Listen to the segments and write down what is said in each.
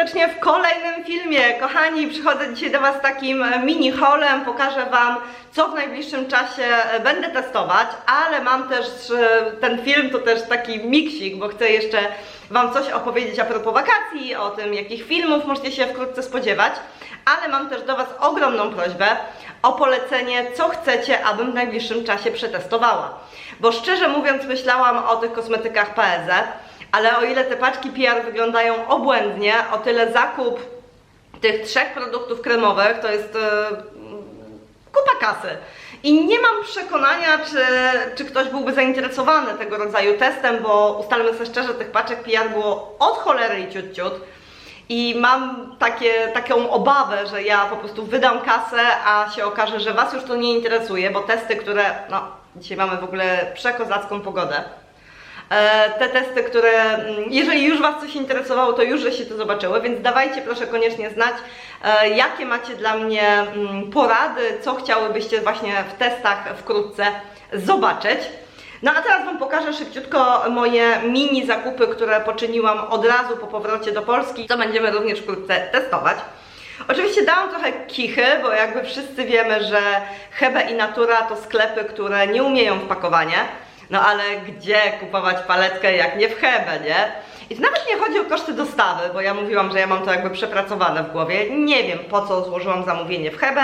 serdecznie w kolejnym filmie. Kochani, przychodzę dzisiaj do Was z takim mini haulem. Pokażę Wam, co w najbliższym czasie będę testować, ale mam też e, ten film, to też taki miksik, bo chcę jeszcze Wam coś opowiedzieć a propos wakacji, o tym, jakich filmów możecie się wkrótce spodziewać. Ale mam też do Was ogromną prośbę o polecenie, co chcecie, abym w najbliższym czasie przetestowała. Bo szczerze mówiąc, myślałam o tych kosmetykach PSE, ale o ile te paczki PR wyglądają obłędnie, o tyle zakup tych trzech produktów kremowych to jest e, kupa kasy. I nie mam przekonania, czy, czy ktoś byłby zainteresowany tego rodzaju testem, bo ustalmy sobie szczerze, tych paczek PR było od cholery i ciut ciut. I mam takie, taką obawę, że ja po prostu wydam kasę, a się okaże, że Was już to nie interesuje, bo testy, które, no, dzisiaj mamy w ogóle przekozacką pogodę. E, te testy, które, mm, jeżeli już Was coś interesowało, to już żeście to zobaczyły, więc dawajcie proszę koniecznie znać, e, jakie macie dla mnie mm, porady, co chciałybyście właśnie w testach wkrótce zobaczyć. No a teraz Wam pokażę szybciutko moje mini zakupy, które poczyniłam od razu po powrocie do Polski, co będziemy również wkrótce testować. Oczywiście dałam trochę kichy, bo jakby wszyscy wiemy, że Hebe i Natura to sklepy, które nie umieją w pakowanie. No ale gdzie kupować paletkę jak nie w Hebe, nie? I to nawet nie chodzi o koszty dostawy, bo ja mówiłam, że ja mam to jakby przepracowane w głowie. Nie wiem po co złożyłam zamówienie w Hebe,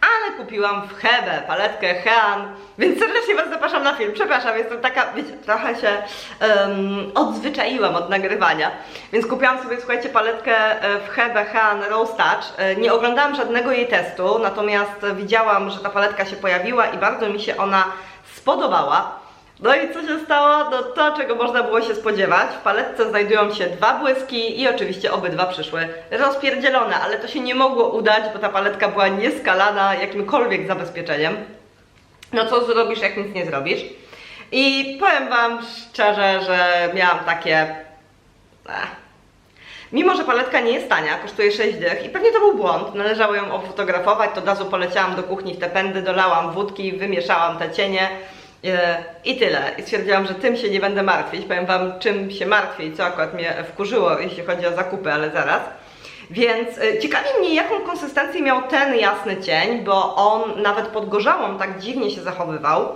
ale kupiłam w Hebe paletkę Hean, więc serdecznie Was zapraszam na film. Przepraszam, jestem taka, wiecie, trochę się um, odzwyczaiłam od nagrywania, więc kupiłam sobie, słuchajcie, paletkę e, w Hebe Hean Rose Touch. E, Nie oglądałam żadnego jej testu, natomiast widziałam, że ta paletka się pojawiła i bardzo mi się ona spodobała. No i co się stało? No to, czego można było się spodziewać. W paletce znajdują się dwa błyski i oczywiście obydwa przyszły rozpierdzielone, ale to się nie mogło udać, bo ta paletka była nieskalana jakimkolwiek zabezpieczeniem. No co zrobisz, jak nic nie zrobisz? I powiem Wam szczerze, że miałam takie... Ech. Mimo, że paletka nie jest tania, kosztuje 6 dych i pewnie to był błąd, należało ją ofotografować, to od razu poleciałam do kuchni w te pędy, dolałam wódki, wymieszałam te cienie i tyle. I stwierdziłam, że tym się nie będę martwić. Powiem Wam, czym się martwię i co akurat mnie wkurzyło, jeśli chodzi o zakupy, ale zaraz. Więc e, ciekawi mnie, jaką konsystencję miał ten jasny cień, bo on nawet pod gorzałą tak dziwnie się zachowywał.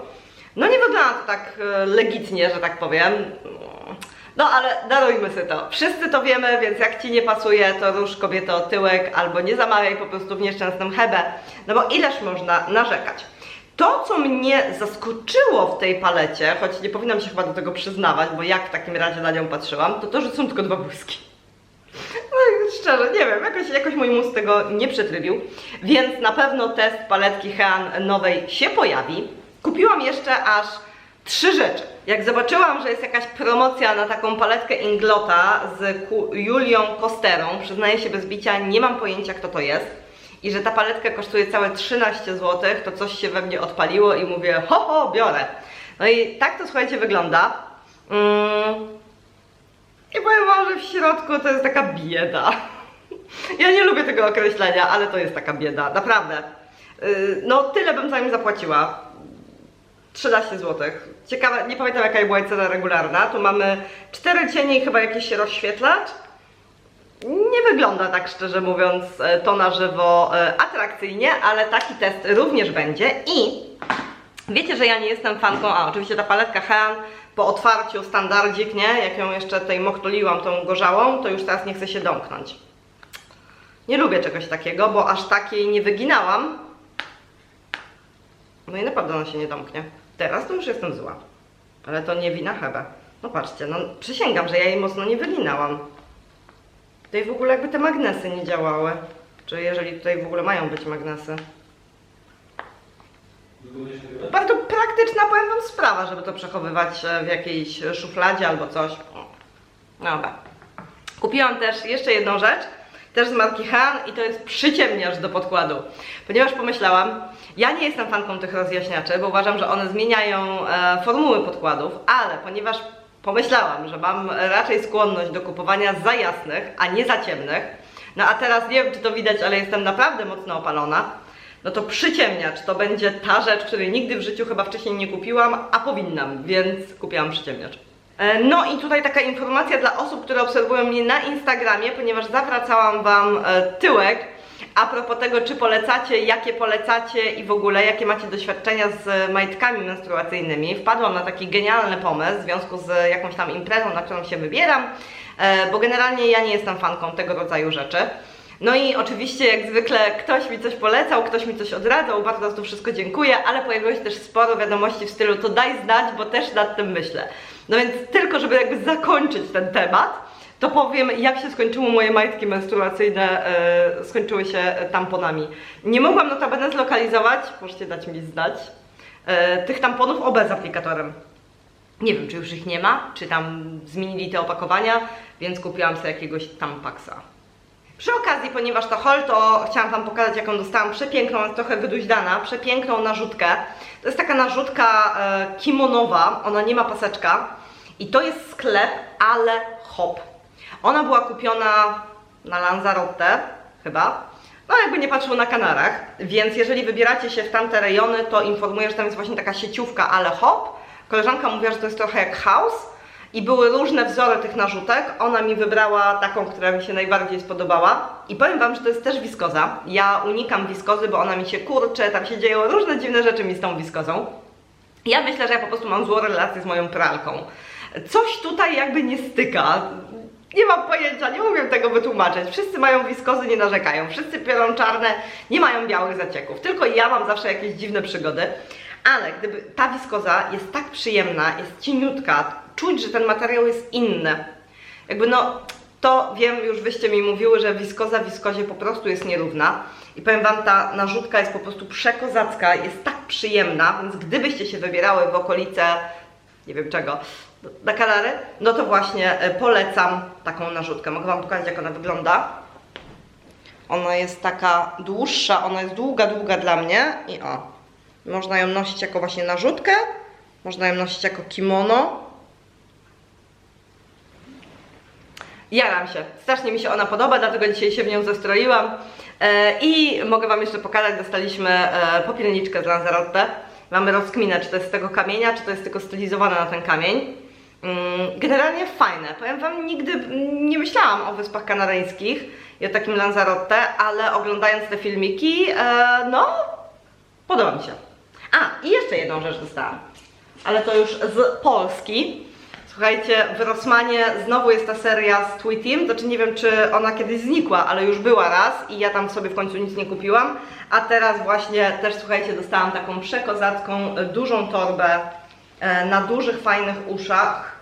No nie wygląda to tak e, legitnie, że tak powiem. No ale darujmy sobie to. Wszyscy to wiemy, więc jak Ci nie pasuje, to rusz kobieto tyłek albo nie zamawiaj po prostu w nieszczęsnym hebę. No bo ileż można narzekać. To, co mnie zaskoczyło w tej palecie, choć nie powinnam się chyba do tego przyznawać, bo jak w takim razie na nią patrzyłam, to to, że są tylko dwa błyski. No szczerze, nie wiem, jakoś, jakoś mój mózg tego nie przetrybił, więc na pewno test paletki Hean nowej się pojawi. Kupiłam jeszcze aż trzy rzeczy. Jak zobaczyłam, że jest jakaś promocja na taką paletkę Inglota z Julią Kosterą, przyznaję się bez bicia, nie mam pojęcia kto to jest i że ta paletka kosztuje całe 13 zł, to coś się we mnie odpaliło i mówię, ho, ho, biorę. No i tak to słuchajcie wygląda. Mm. I powiem wam, że w środku to jest taka bieda. Ja nie lubię tego określenia, ale to jest taka bieda, naprawdę. Yy, No tyle bym za nim zapłaciła. 13 zł. Ciekawe, nie pamiętam jaka była cena regularna. Tu mamy 4 cienie i chyba jakiś rozświetlacz. Nie wygląda tak szczerze mówiąc e, to na żywo e, atrakcyjnie, ale taki test również będzie i wiecie, że ja nie jestem fanką, a oczywiście ta paletka Han po otwarciu standardzik, nie? Jak ją jeszcze tutaj mochtuliłam tą gorzałą, to już teraz nie chce się domknąć. Nie lubię czegoś takiego, bo aż takiej nie wyginałam. No i naprawdę ona się nie domknie. Teraz to już jestem zła. Ale to nie wina Hebe. No patrzcie, no przysięgam, że ja jej mocno nie wyginałam. Tutaj w ogóle jakby te magnesy nie działały. Czy jeżeli tutaj w ogóle mają być magnesy. Bardzo praktyczna, powiem wam, sprawa, żeby to przechowywać e, w jakiejś szufladzie albo coś. O. Dobra. Kupiłam też jeszcze jedną rzecz, też z marki Han i to jest przyciemniacz do podkładu. Ponieważ pomyślałam, ja nie jestem fanką tych rozjaśniaczy, bo uważam, że one zmieniają e, formuły podkładów, ale ponieważ pomyślałam, że mam raczej skłonność do kupowania za jasnych, a nie za ciemnych, no a teraz nie wiem, czy to widać, ale jestem naprawdę mocno opalona, no to przyciemniacz to będzie ta rzecz, której nigdy w życiu chyba wcześniej nie kupiłam, a powinnam, więc kupiłam przyciemniacz. E, No i tutaj taka informacja dla osób, które obserwują mnie na Instagramie, ponieważ zawracałam Wam e, tyłek a propos tego, czy polecacie, jakie polecacie i w ogóle jakie macie doświadczenia z majtkami menstruacyjnymi. Wpadłam na taki genialny pomysł w związku z jakąś tam imprezą, na którą się wybieram, e, bo generalnie ja nie jestem fanką tego rodzaju rzeczy. No i oczywiście, jak zwykle, ktoś mi coś polecał, ktoś mi coś odradzał, bardzo za to wszystko dziękuję, ale pojawiło się też sporo wiadomości w stylu to daj znać, bo też nad tym myślę. No więc tylko, żeby jakby zakończyć ten temat, to powiem, jak się skończyły moje majtki menstruacyjne, e, skończyły się tamponami. Nie mogłam notabene zlokalizować, możecie dać mi znać, e, tych tamponów OB z aplikatorem. Nie wiem, czy już ich nie ma, czy tam zmienili te opakowania, więc kupiłam sobie jakiegoś tampaksa. Przy okazji, ponieważ to hol, to chciałam Wam pokazać, jaką dostałam przepiękną, trochę wyduźdana, przepiękną narzutkę. To jest taka narzutka e, kimonowa, ona nie ma paseczka i to jest sklep, ale hop. Ona była kupiona na Lanzarote, chyba. No jakby nie patrzył na Kanarach, więc jeżeli wybieracie się w tamte rejony, to informuję, że tam jest właśnie taka sieciówka, ale hop. Koleżanka mówiła, że to jest trochę jak house i były różne wzory tych narzutek. Ona mi wybrała taką, która mi się najbardziej spodobała. I powiem Wam, że to jest też wiskoza. Ja unikam wiskozy, bo ona mi się kurczy, tam się dzieją różne dziwne rzeczy mi z tą wiskozą. Ja myślę, że ja po prostu mam złą relację z moją pralką. Coś tutaj jakby nie styka. Nie mam pojęcia, nie umiem tego wytłumaczyć. Wszyscy mają wiskozy, nie narzekają. Wszyscy piorą czarne, nie mają białych zacieków. Tylko ja mam zawsze jakieś dziwne przygody. Ale gdyby ta wiskoza jest tak przyjemna, jest cieniutka, czuć, że ten materiał jest inny. Jakby no, to wiem, już wyście mi mówiły, że wiskoza wiskozie po prostu jest nierówna. I powiem Wam, ta narzutka jest po prostu przekozacka, jest tak przyjemna, więc gdybyście się wybierały w okolice, nie wiem czego, na Kanary, no to właśnie e, polecam taką narzutkę. Mogę Wam pokazać, jak ona wygląda. Ona jest taka dłuższa, ona jest długa, długa dla mnie i o, można ją nosić jako właśnie narzutkę, można ją nosić jako kimono. Jaram się, strasznie mi się ona podoba, dlatego dzisiaj się w nią zestroiłam. E, I mogę Wam jeszcze pokazać, dostaliśmy e, popielniczkę z Lanzarote. Mamy rozkminę, czy to jest z tego kamienia, czy to jest tylko stylizowane na ten kamień. Mm, Generalnie fajne. Powiem Wam, nigdy nie myślałam o Wyspach Kanaryjskich i o takim Lanzarote, ale oglądając te filmiki, e, no, podoba mi się. A, i jeszcze jedną rzecz dostałam, ale to już z Polski. Słuchajcie, w Rossmanie znowu jest ta seria z Tweetim, znaczy nie wiem, czy ona kiedyś znikła, ale już była raz i ja tam sobie w końcu nic nie kupiłam. A teraz właśnie też, słuchajcie, dostałam taką przekozacką, dużą torbę e, na dużych, fajnych uszach.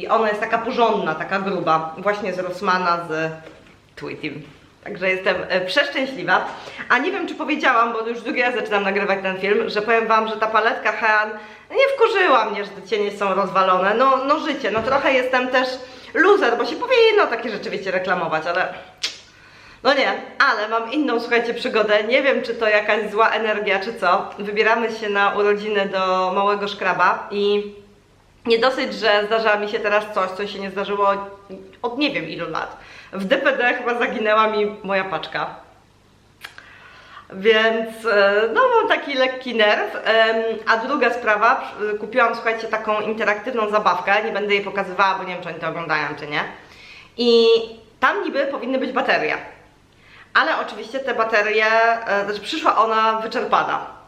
I ona jest taka porządna, taka gruba, właśnie z Rossmana z Tweetim. Także jestem e, przeszczęśliwa. A nie wiem, czy powiedziałam, bo już drugi raz zaczynam nagrywać ten film, że powiem Wam, że ta paletka Hean nie wkurzyła mnie, że te cienie są rozwalone. No, no życie, no trochę jestem też loser, bo się powinno takie rzeczy, wiecie, reklamować, ale... No nie, ale mam inną, słuchajcie, przygodę. Nie wiem, czy to jakaś zła energia, czy co. Wybieramy się na urodziny do małego szkraba i nie dosyć, że zdarza mi się teraz coś, co się nie zdarzyło od nie wiem ilu lat. W DPD chyba zaginęła mi moja paczka. Więc e, no mam taki lekki nerw. A druga sprawa, kupiłam słuchajcie taką interaktywną zabawkę, nie będę jej pokazywała, bo nie wiem czy oni to oglądają czy nie. I tam niby powinny być baterie. Ale oczywiście te baterie, e, znaczy przyszła ona wyczerpana.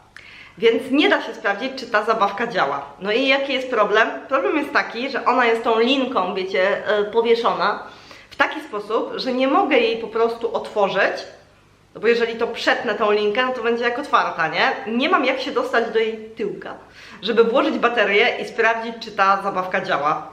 Więc nie da się sprawdzić, czy ta zabawka działa. No i jaki jest problem? Problem jest taki, że ona jest tą linką, wiecie, e, powieszona w taki sposób, że nie mogę jej po prostu otworzyć, no bo jeżeli to przetnę tą linkę, no to będzie jak otwarta, nie? Nie mam jak się dostać do jej tyłka, żeby włożyć baterię i sprawdzić, czy ta zabawka działa.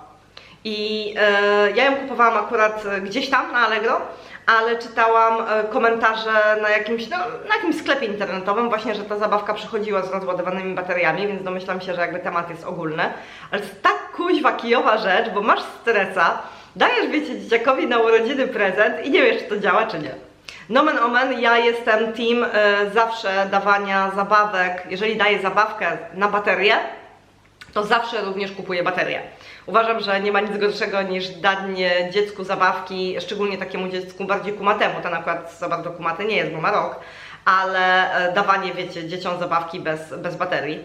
I e, ja ją kupowałam akurat gdzieś tam na Allegro, ale czytałam e, komentarze na jakimś, no, na jakimś sklepie internetowym właśnie, że ta zabawka przychodziła z rozładowanymi bateriami, więc domyślam się, że jakby temat jest ogólny. Ale to jest tak kuźwa kijowa rzecz, bo masz stresa, dajesz, wiecie, dzieciakowi na urodziny prezent i nie wiesz, czy to działa, czy nie. Nomen omen, ja jestem team e, zawsze dawania zabawek, jeżeli daję zabawkę na baterię, to zawsze również kupuję baterię. Uważam, że nie ma nic gorszego niż danie dziecku zabawki, szczególnie takiemu dziecku bardziej kumatemu. Ten akurat za bardzo kumaty nie jest, bo ma rok, ale e, dawanie, wiecie, dzieciom zabawki bez, bez baterii.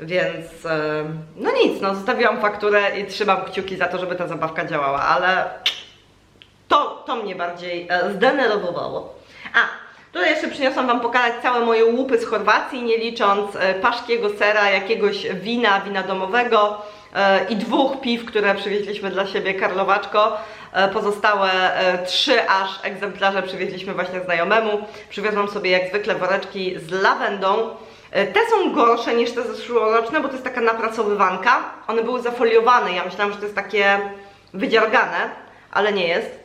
Więc e, no nic, no zostawiłam fakturę i trzymam kciuki za to, żeby ta zabawka działała, ale to, to mnie bardziej e, zdenerwowało. A, tutaj jeszcze przyniosłam Wam pokazać całe moje łupy z Chorwacji, nie licząc e, paszkiego sera, jakiegoś wina, wina domowego e, i dwóch piw, które przywieźliśmy dla siebie, Karlowaczko. E, Pozostałe trzy aż egzemplarze przywieźliśmy właśnie znajomemu. Przywiozłam sobie jak zwykle woreczki z lawendą. Te są gorsze niż te zeszłoroczne, bo to jest taka napracowywanka. One były zafoliowane, ja myślałam, że to jest takie wydziergane, ale nie jest.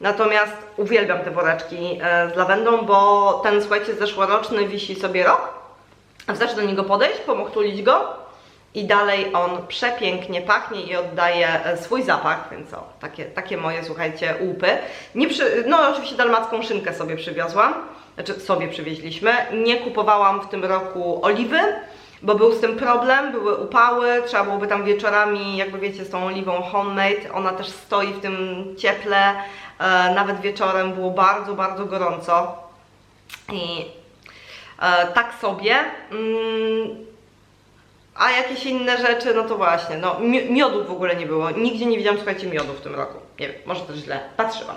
Natomiast uwielbiam te woreczki e, z lawendą, bo ten, słuchajcie, zeszłoroczny wisi sobie rok. Wystarczy do niego podejść, pomoktulić go i dalej on przepięknie pachnie i oddaje e, swój zapach, więc o, takie, takie moje, słuchajcie, łupy. Nie przy, no oczywiście dalmacką szynkę sobie przywiozłam, znaczy sobie przywieźliśmy. Nie kupowałam w tym roku oliwy, bo był z tym problem, były upały, trzeba byłoby tam wieczorami, jakby wiecie, z tą oliwą homemade, ona też stoi w tym cieple, e, nawet wieczorem było bardzo, bardzo gorąco i e, tak sobie. Mm, a jakieś inne rzeczy, no to właśnie, no mi- miodu w ogóle nie było. Nigdzie nie widziałam, słuchajcie, miodu w tym roku. Nie wiem, może też źle patrzyłam.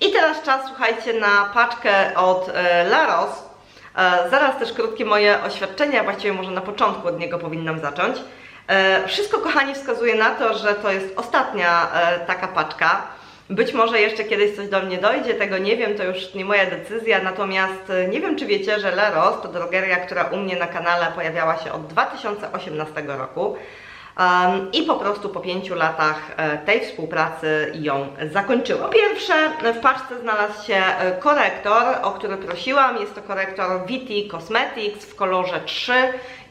I teraz czas, słuchajcie, na paczkę od e, Laros. E, zaraz też krótkie moje oświadczenia, właściwie może na początku od niego powinnam zacząć. E, wszystko, kochani, wskazuje na to, że to jest ostatnia e, taka paczka. Być może jeszcze kiedyś coś do mnie dojdzie, tego nie wiem, to już nie moja decyzja, natomiast nie wiem, czy wiecie, że Leros to drogeria, która u mnie na kanale pojawiała się od 2018 roku. I po prostu po pięciu latach e, tej współpracy ją zakończyłam. Po pierwsze, w paczce znalazł się e, korektor, o który prosiłam. Jest to korektor VT Cosmetics w kolorze 3.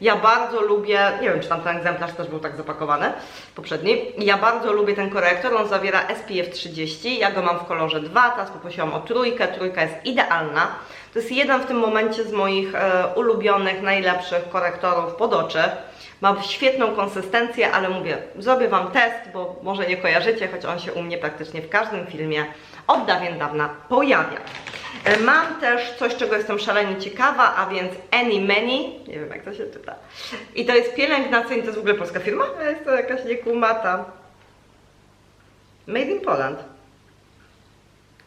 Ja bardzo lubię, nie wiem czy tam ten egzemplarz też był tak zapakowany, poprzedni. Ja bardzo lubię ten korektor, on zawiera SPF 30. Ja go mam w kolorze 2, teraz poprosiłam o trójkę. Trójka jest idealna. To jest jeden w tym momencie z moich e, ulubionych, najlepszych korektorów pod oczy. Ma świetną konsystencję, ale mówię, zrobię Wam test, bo może nie kojarzycie, choć on się u mnie praktycznie w każdym filmie od dawien dawna pojawia. E, Mam też coś, czego jestem szalenie ciekawa, a więc Any Many, nie wiem jak to się czyta. I to jest pielęgnacyjny, to jest w ogóle polska firma? Jest to jakaś niekumata. Made in Poland.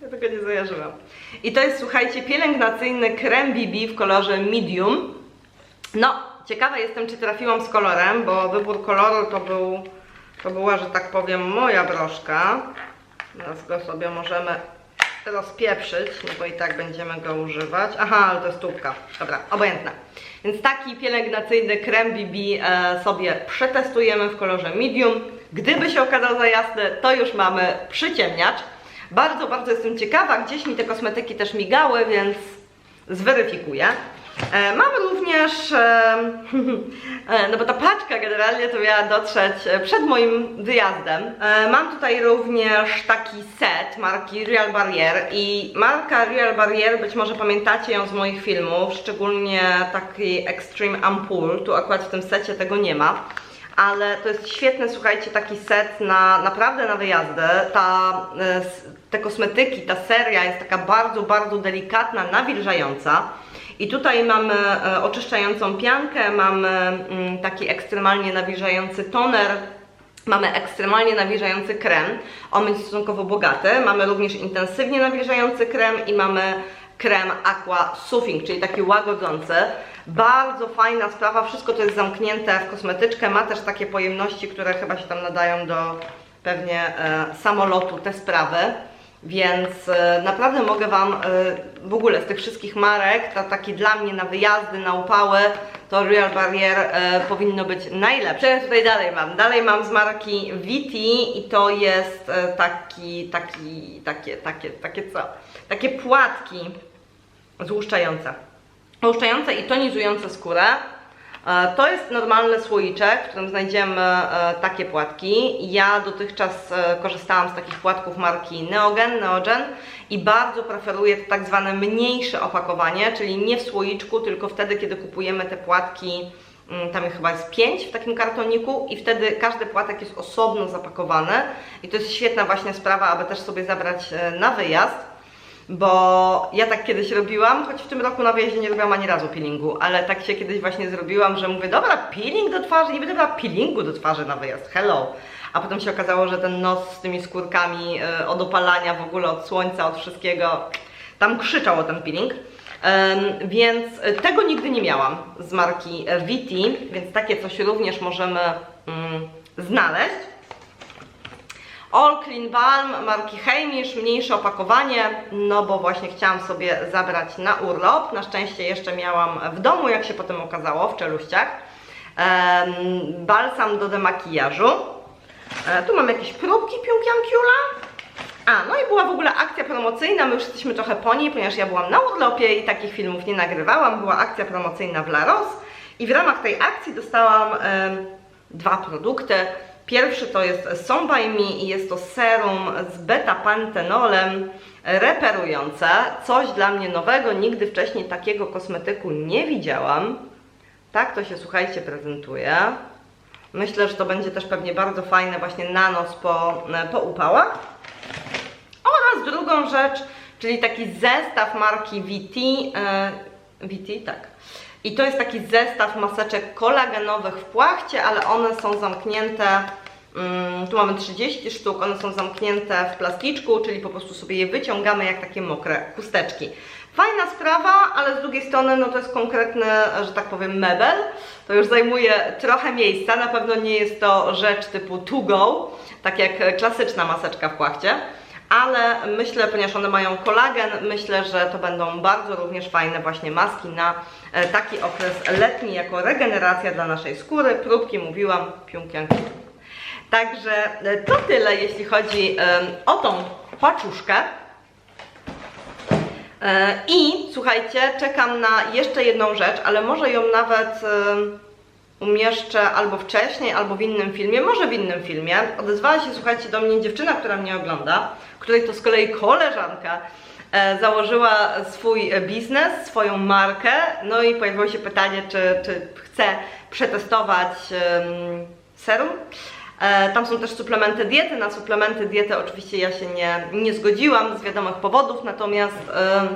Ja tego nie zajarzyłam. I to jest, słuchajcie, pielęgnacyjny krem BB w kolorze medium. No, ciekawa jestem, czy trafiłam z kolorem, bo wybór koloru to był, to była, że tak powiem, moja broszka. Teraz go sobie możemy rozpieprzyć, no bo i tak będziemy go używać. Aha, ale to jest tubka. Dobra, obojętne. Więc taki pielęgnacyjny krem BB e, sobie przetestujemy w kolorze medium. Gdyby się okazał za jasny, to już mamy przyciemniacz. Bardzo, bardzo jestem ciekawa. Gdzieś mi te kosmetyki też migały, więc zweryfikuję. E, Mam również, e, e, no bo ta paczka generalnie to miała dotrzeć przed moim wyjazdem. Mam tutaj również taki set marki Real Barrier i marka Real Barrier, być może pamiętacie ją z moich filmów, szczególnie taki Extreme Ampoule, tu akurat w tym secie tego nie ma. Ale to jest świetny, słuchajcie, taki set na naprawdę na wyjazdy. Ta, te kosmetyki, ta seria jest taka bardzo, bardzo delikatna, nawilżająca. I tutaj mamy e, oczyszczającą piankę, mamy mm, taki ekstremalnie nawilżający toner, mamy ekstremalnie nawilżający krem. On będzie stosunkowo bogaty. Mamy również intensywnie nawilżający krem i mamy krem Aqua Soothing, czyli taki łagodzący. Bardzo fajna sprawa, wszystko to jest zamknięte w kosmetyczkę. Ma też takie pojemności, które chyba się tam nadają do pewnie e, samolotu, te sprawy. Więc e, naprawdę mogę Wam e, w ogóle z tych wszystkich marek, to taki dla mnie na wyjazdy, na upały, to Real Barrier e, powinno być najlepsze. Ja tutaj dalej mam? Dalej mam z marki Viti i to jest taki, taki, takie, takie, takie co? Takie płatki złuszczające. Złuszczające i tonizujące skórę. E, To jest normalny słoiczek, w którym znajdziemy e, takie płatki. Ja dotychczas e, korzystałam z takich płatków marki Neogen, Neogen i bardzo preferuję to tak zwane mniejsze opakowanie, czyli nie w słoiczku, tylko wtedy, kiedy kupujemy te płatki, mm, tam chyba jest 5 w takim kartoniku i wtedy każdy płatek jest osobno zapakowany i to jest świetna właśnie sprawa, aby też sobie zabrać na wyjazd. Bo ja tak kiedyś robiłam, choć w tym roku na wyjeździe nie robiłam ani razu peelingu, ale tak się kiedyś właśnie zrobiłam, że mówię, dobra, peeling do twarzy, nie będę brała peelingu do twarzy na wyjazd, hello. A potem się okazało, że ten nos z tymi skórkami e, od opalania w ogóle, od słońca, od wszystkiego, tam krzyczał o ten peeling. Em, więc tego nigdy nie miałam z marki e, VT, więc takie coś również możemy mm, znaleźć. All Clean Balm marki Heimish, mniejsze opakowanie, no bo właśnie chciałam sobie zabrać na urlop. Na szczęście jeszcze miałam w domu, jak się potem okazało, w czeluściach. Em, balsam do demakijażu. E, tu mam jakieś próbki Piumkiamkiula. A, no i była w ogóle akcja promocyjna, my już jesteśmy trochę po niej, ponieważ ja byłam na urlopie i takich filmów nie nagrywałam. Była akcja promocyjna w La Rose i w ramach tej akcji dostałam dwa produkty. Pierwszy to jest Me i jest to serum z beta-pantenolem reperujące. Coś dla mnie nowego, nigdy wcześniej takiego kosmetyku nie widziałam. Tak to się, słuchajcie, prezentuje. Myślę, że to będzie też pewnie bardzo fajne właśnie na noc po, po upałach. Oraz drugą rzecz, czyli taki zestaw marki VT. E, VT, tak. I to jest taki zestaw maseczek kolagenowych w płachcie, ale one są zamknięte. mm, Tu mamy 30 sztuk, one są zamknięte w plasticzku, czyli po prostu sobie je wyciągamy jak takie mokre chusteczki. Fajna sprawa, ale z drugiej strony no to jest konkretny, że tak powiem, mebel. To już zajmuje trochę miejsca. Na pewno nie jest to rzecz typu to go, tak jak klasyczna maseczka w płachcie ale myślę, ponieważ one mają kolagen, myślę, że to będą bardzo również fajne właśnie maski na e, taki okres letni, jako regeneracja dla naszej skóry. Próbki mówiłam, piunkianki. Także e, to tyle, jeśli chodzi o tą paczuszkę. E, I słuchajcie, czekam na jeszcze jedną rzecz, ale może ją nawet umieszczę albo wcześniej, albo w innym filmie, może w innym filmie. Odezwała się, słuchajcie, do mnie dziewczyna, która mnie ogląda, której to z kolei koleżanka e, założyła swój e, biznes, swoją markę, no i pojawiło się pytanie, czy, czy chce przetestować em, serum. E, Tam są też suplementy diety. Na suplementy diety oczywiście ja się nie, nie zgodziłam z wiadomych powodów, natomiast em,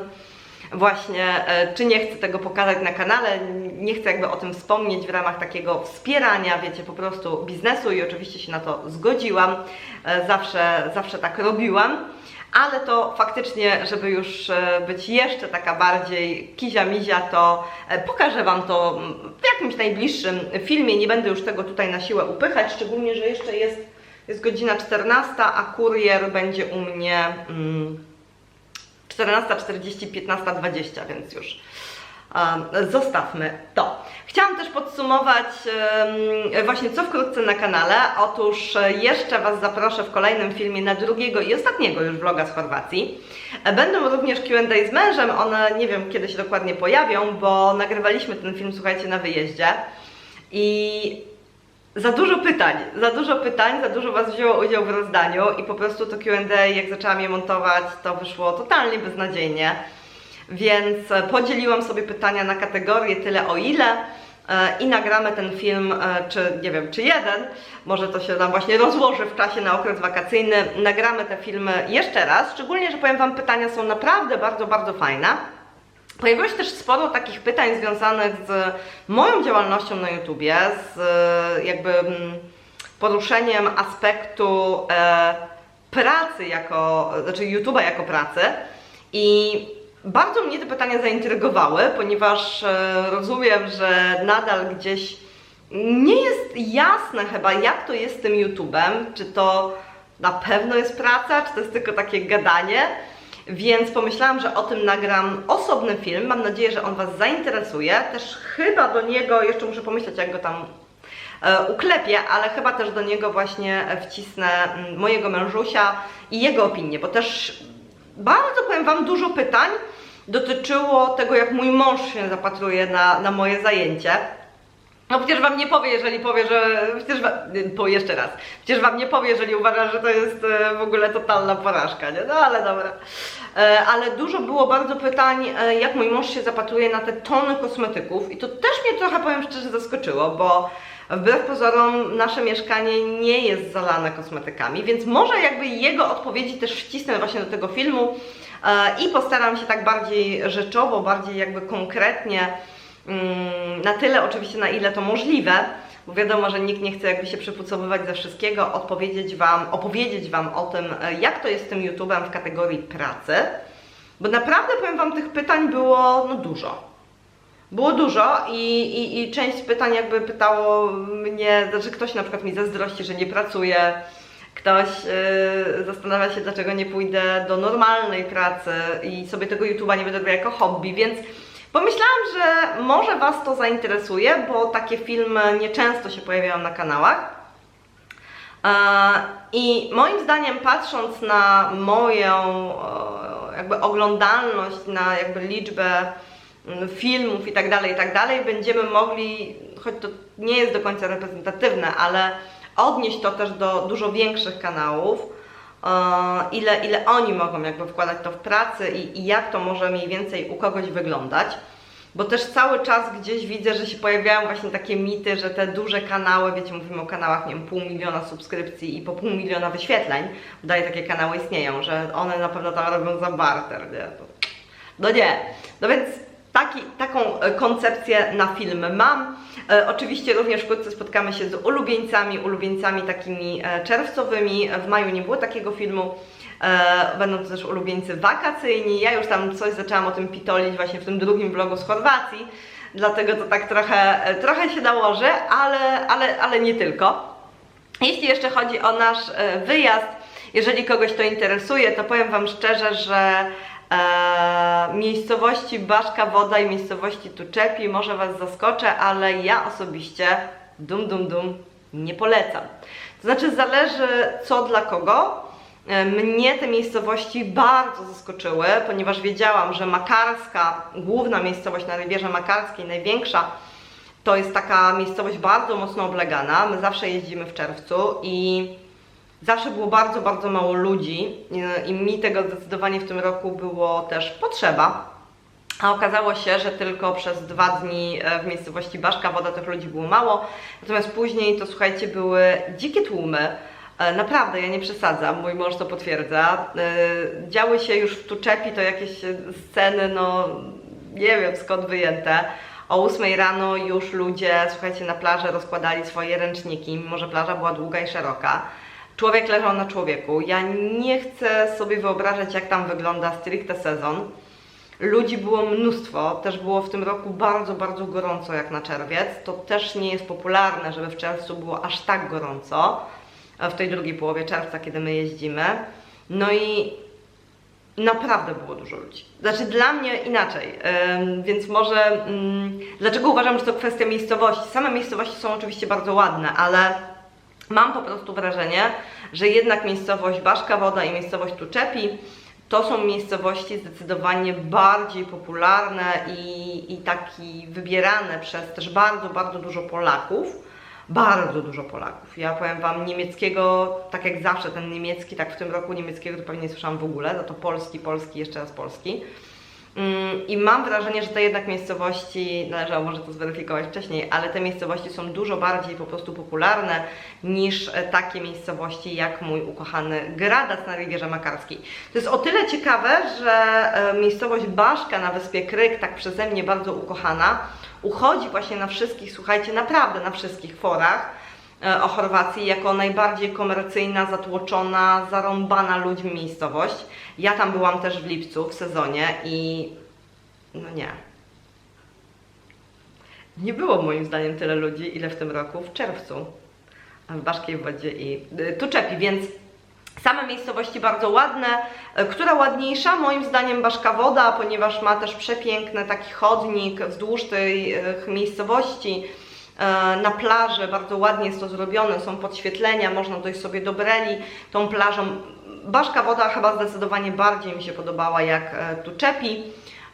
właśnie e, czy nie chcę tego pokazać na kanale, nie chcę jakby o tym wspomnieć w ramach takiego wspierania, wiecie, po prostu biznesu i oczywiście się na to zgodziłam. E, Zawsze, zawsze tak robiłam. Ale to faktycznie, żeby już e, być jeszcze taka bardziej kizia-mizia, to pokażę Wam to w jakimś najbliższym filmie. Nie będę już tego tutaj na siłę upychać, szczególnie, że jeszcze jest, jest godzina 14, a kurier będzie u mnie mm, 14.40, 15.20, więc już zostawmy to. Chciałam też podsumować um, właśnie co wkrótce na kanale. Otóż e, jeszcze Was zaproszę w kolejnym filmie na drugiego i ostatniego już vloga z Chorwacji. E, Będą również Q&A z mężem, one nie wiem kiedy się dokładnie pojawią, bo nagrywaliśmy ten film, słuchajcie, na wyjeździe i za dużo pytań, za dużo pytań, za dużo Was wzięło udział w rozdaniu i po prostu to Q&A, jak zaczęłam je montować, to wyszło totalnie beznadziejnie. Więc e, podzieliłam sobie pytania na kategorie tyle o ile e, i nagramy ten film, e, czy nie wiem, czy jeden, może to się nam właśnie rozłoży w czasie na okres wakacyjny. Nagramy te filmy jeszcze raz, szczególnie, że powiem Wam, pytania są naprawdę bardzo, bardzo fajne. Pojawiło się też sporo takich pytań związanych z moją działalnością na YouTubie, z e, jakby mm, poruszeniem aspektu e, pracy jako, znaczy YouTube'a jako pracy i bardzo mnie te pytania zaintrygowały, ponieważ e, rozumiem, że nadal gdzieś nie jest jasne chyba, jak to jest z tym YouTube'em, czy to na pewno jest praca, czy to jest tylko takie gadanie. Więc pomyślałam, że o tym nagram osobny film. Mam nadzieję, że on Was zainteresuje. Też chyba do niego, jeszcze muszę pomyśleć, jak go tam e, uklepię, ale chyba też do niego właśnie wcisnę mm, mojego mężusia i jego opinię, bo też bardzo powiem Wam dużo pytań dotyczyło tego, jak mój mąż się zapatruje na, na moje zajęcie. No przecież wam nie powie, jeżeli powie, że. Przecież po jeszcze raz. Przecież wam nie powie, jeżeli uważa, że to jest e, w ogóle totalna porażka, nie? No ale dobra. E, Ale dużo było bardzo pytań, e, jak mój mąż się zapatruje na te tony kosmetyków. I to też mnie trochę, powiem szczerze, zaskoczyło, bo wbrew pozorom nasze mieszkanie nie jest zalane kosmetykami, więc może jakby jego odpowiedzi też wcisnę właśnie do tego filmu. I postaram się tak bardziej rzeczowo, bardziej jakby konkretnie, na tyle oczywiście, na ile to możliwe, bo wiadomo, że nikt nie chce jakby się przypucowywać ze wszystkiego, odpowiedzieć Wam, opowiedzieć Wam o tym, e, jak to jest z tym YouTube'em w kategorii pracy, bo naprawdę powiem Wam, tych pytań było no dużo. Było dużo i, i, i część pytań jakby pytało mnie, znaczy ktoś na przykład mi zazdrości, że nie pracuje, ktoś yy, zastanawia się, dlaczego nie pójdę do normalnej pracy i sobie tego YouTube'a nie będę robiła jako hobby, więc pomyślałam, że może Was to zainteresuje, bo takie filmy nieczęsto się pojawiają na kanałach. E, I moim zdaniem, patrząc na moją e, jakby oglądalność, na jakby liczbę mm, filmów i tak dalej, i tak dalej, będziemy mogli, choć to nie jest do końca reprezentatywne, ale odnieść to też do dużo większych kanałów, ile, ile oni mogą jakby wkładać to w pracę i, i jak to może mniej więcej u kogoś wyglądać. Bo też cały czas gdzieś widzę, że się pojawiają właśnie takie mity, że te duże kanały, wiecie, mówimy o kanałach, nie wiem, pół miliona subskrypcji i po pół miliona wyświetleń, daje takie kanały istnieją, że one na pewno tam robią za barter, nie? No nie. No więc taki, taką e, koncepcję na film mam. E, oczywiście również wkrótce spotkamy się z ulubieńcami, ulubieńcami takimi e, czerwcowymi. W maju nie było takiego filmu. Będą to też ulubieńcy wakacyjni. Ja już tam coś zaczęłam o tym pitolić właśnie w tym drugim vlogu z Chorwacji, dlatego to tak trochę, trochę się nałoży, ale, ale, ale nie tylko. Jeśli jeszcze chodzi o nasz wyjazd, jeżeli kogoś to interesuje, to powiem Wam szczerze, że e, miejscowości Baszka Woda i miejscowości Tuczepi może Was zaskoczę, ale ja osobiście dum dum dum nie polecam. To znaczy zależy co dla kogo. E, Mnie te miejscowości bardzo zaskoczyły, ponieważ wiedziałam, że Makarska, główna miejscowość na Rywierze Makarskiej, największa, to jest taka miejscowość bardzo mocno oblegana. My zawsze jeździmy w czerwcu i zawsze było bardzo, bardzo mało ludzi e, i mi tego zdecydowanie w tym roku było też potrzeba. A okazało się, że tylko przez dwa dni e, w miejscowości Baszka Woda tych ludzi było mało, natomiast później to słuchajcie, były dzikie tłumy. E, Naprawdę, ja nie przesadzam, mój mąż to potwierdza. Działy się już w Tuczepi to jakieś sceny, no nie wiem skąd wyjęte. O 8 rano już ludzie, słuchajcie, na plaży rozkładali swoje ręczniki, mimo że plaża była długa i szeroka. Człowiek leżał na człowieku. Ja nie chcę sobie wyobrażać, jak tam wygląda stricte sezon. Ludzi było mnóstwo, też było w tym roku bardzo, bardzo gorąco jak na czerwiec. To też nie jest popularne, żeby w czerwcu było aż tak gorąco, w tej drugiej połowie czerwca, kiedy my jeździmy. No i naprawdę było dużo ludzi. Znaczy dla mnie inaczej, więc może ym, dlaczego uważam, że to kwestia miejscowości? Same miejscowości są oczywiście bardzo ładne, ale mam po prostu wrażenie, że jednak miejscowość Baszka Woda i miejscowość Tuczepi to są miejscowości zdecydowanie bardziej popularne i, i taki wybierane przez też bardzo, bardzo dużo Polaków. Bardzo dużo Polaków. Ja powiem Wam niemieckiego, tak jak zawsze ten niemiecki, tak w tym roku niemieckiego to pewnie nie słyszałam w ogóle, za to polski, polski, jeszcze raz polski. Mm, I mam wrażenie, że te jednak miejscowości, należało może to zweryfikować wcześniej, ale te miejscowości są dużo bardziej po prostu popularne niż e, takie miejscowości jak mój ukochany Gradac na Rivierze Makarskiej. To jest o tyle ciekawe, że e, miejscowość Baszka na wyspie Kryk, tak przeze mnie bardzo ukochana, uchodzi właśnie na wszystkich, słuchajcie, naprawdę na wszystkich forach o Chorwacji jako najbardziej komercyjna, zatłoczona, zarąbana ludźmi miejscowość. Ja tam byłam też w lipcu w sezonie i no nie. Nie było moim zdaniem tyle ludzi, ile w tym roku w czerwcu w Baszkiej Wodzie i y, Tuczepi, więc Same miejscowości bardzo ładne. E, Która ładniejsza? Moim zdaniem Baszka Woda, ponieważ ma też przepiękny taki chodnik wzdłuż tej e, miejscowości. E, Na plaży bardzo ładnie jest to zrobione, są podświetlenia, można dojść sobie do Breli tą plażą. Baszka Woda chyba zdecydowanie bardziej mi się podobała jak e, Tuczepi.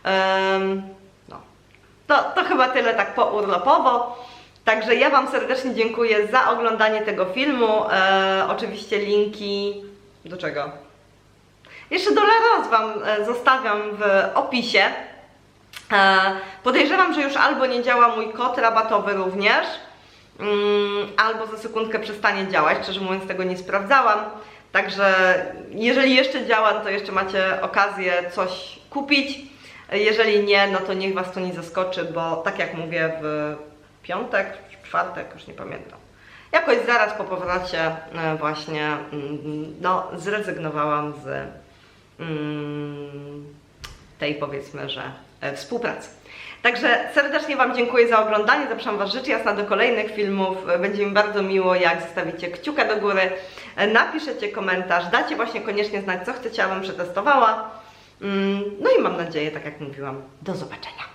Em, No. To, to chyba tyle tak pourlopowo. Także ja Wam serdecznie dziękuję za oglądanie tego filmu. E, oczywiście linki do czego? Jeszcze do Leros Wam e, zostawiam w opisie. E, podejrzewam, że już albo nie działa mój kod rabatowy również, mm, albo za sekundkę przestanie działać. Szczerze mówiąc, tego nie sprawdzałam. Także jeżeli jeszcze działa, to jeszcze macie okazję coś kupić. Jeżeli nie, no to niech Was to nie zaskoczy, bo tak jak mówię, w piątek, czwartek, już nie pamiętam. Jakoś zaraz po powrocie e, właśnie mm, no, zrezygnowałam z mm, tej powiedzmy, że współpracy. Także serdecznie Wam dziękuję za oglądanie. Zapraszam Was rzecz jasna do kolejnych filmów. E, Będzie mi bardzo miło, jak zostawicie kciuka do góry, e, napiszecie komentarz, dacie właśnie koniecznie znać, co chcecie, abym przetestowała. Mm, No i mam nadzieję, tak jak mówiłam, do zobaczenia.